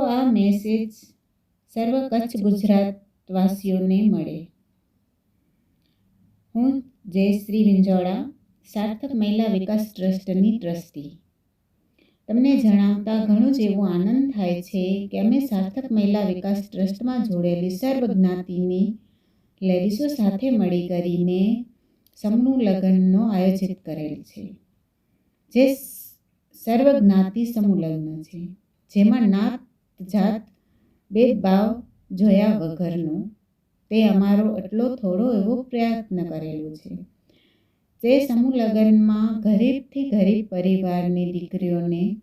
આ મેસેજ સર્વ કચ્છ ગુજરાતવાસીઓને મળે. હું જયશ્રી વિંજોડા સાર્થક મહિલા વિકાસ ટ્રસ્ટની ટ્રસ્ટી. તમને જણાવતા ઘણું જ એવો આનંદ થાય છે કે અમે સાર્થક મહિલા વિકાસ ટ્રસ્ટમાં જોડેલી સર્વજ્ઞાતિની લેડીસો સાથે મળી કરીને સમૂહ લગ્નનો આયોજિત કરેલ છે. જે સર્વ જ્ઞાતિ સમૂહ છે જેમાં નાત જાત ભેદભાવ જોયા વગરનો તે અમારો એટલો થોડો એવો પ્રયત્ન કરેલો છે. તે સમૂહ લગ્નમાં ગરીબથી ગરીબ પરિવારની દીકરીઓને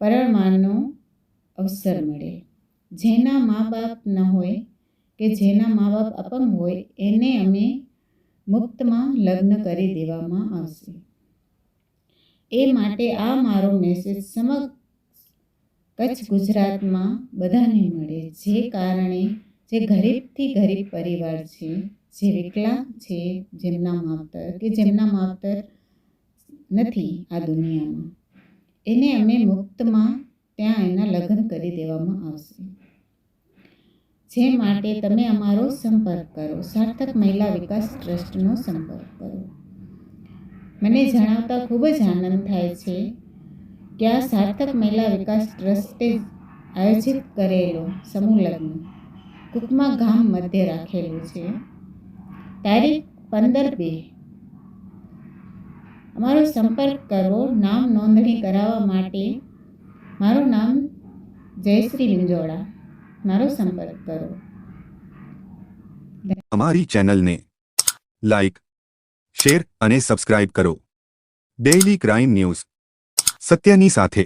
પરણવાનો અવસર મળે. જેના મા બાપ ન હોય કે જેના મા બાપ અપંગ હોય, એને અમે મુક્તમાં લગ્ન કરી દેવામાં આવશે. એ માટે આ મારો મેસેજ સમગ્ર કચ્છ ગુજરાતમાં બધાને મળે. જે કારણે જે ગરીબથી ગરીબ પરિવાર છે, જે વિકલાંગ છે, જેમના માવતર કે જેમના માવતર નથી આ દુનિયામાં, એને અમે મુક્તમાં ત્યાં એના લગ્ન કરી દેવામાં આવશે. જે માટે તમે અમારો સંપર્ક કરો. સાર્થક મહિલા વિકાસ ટ્રસ્ટનો સંપર્ક કરો. મને જણાવતા ખૂબ જ આનંદ થાય છે કે આ સાર્થક મહિલા વિકાસ ટ્રસ્ટે આયોજિત કરેલો સમૂહ લગ્ન કુકમા ગામ મધ્ય રાખેલું છે. તારીખ પંદર બે. અમારો સંપર્ક કરો, નામ નોંધણી કરાવવા માટે. મારું નામ જયશ્રી લિંજોડા. મારો સંપર્ક કરો. અમારી ચેનલને લાઇક શેર અને સબસ્ક્રાઇબ કરો. Daily crime news. સત્યની સાથે.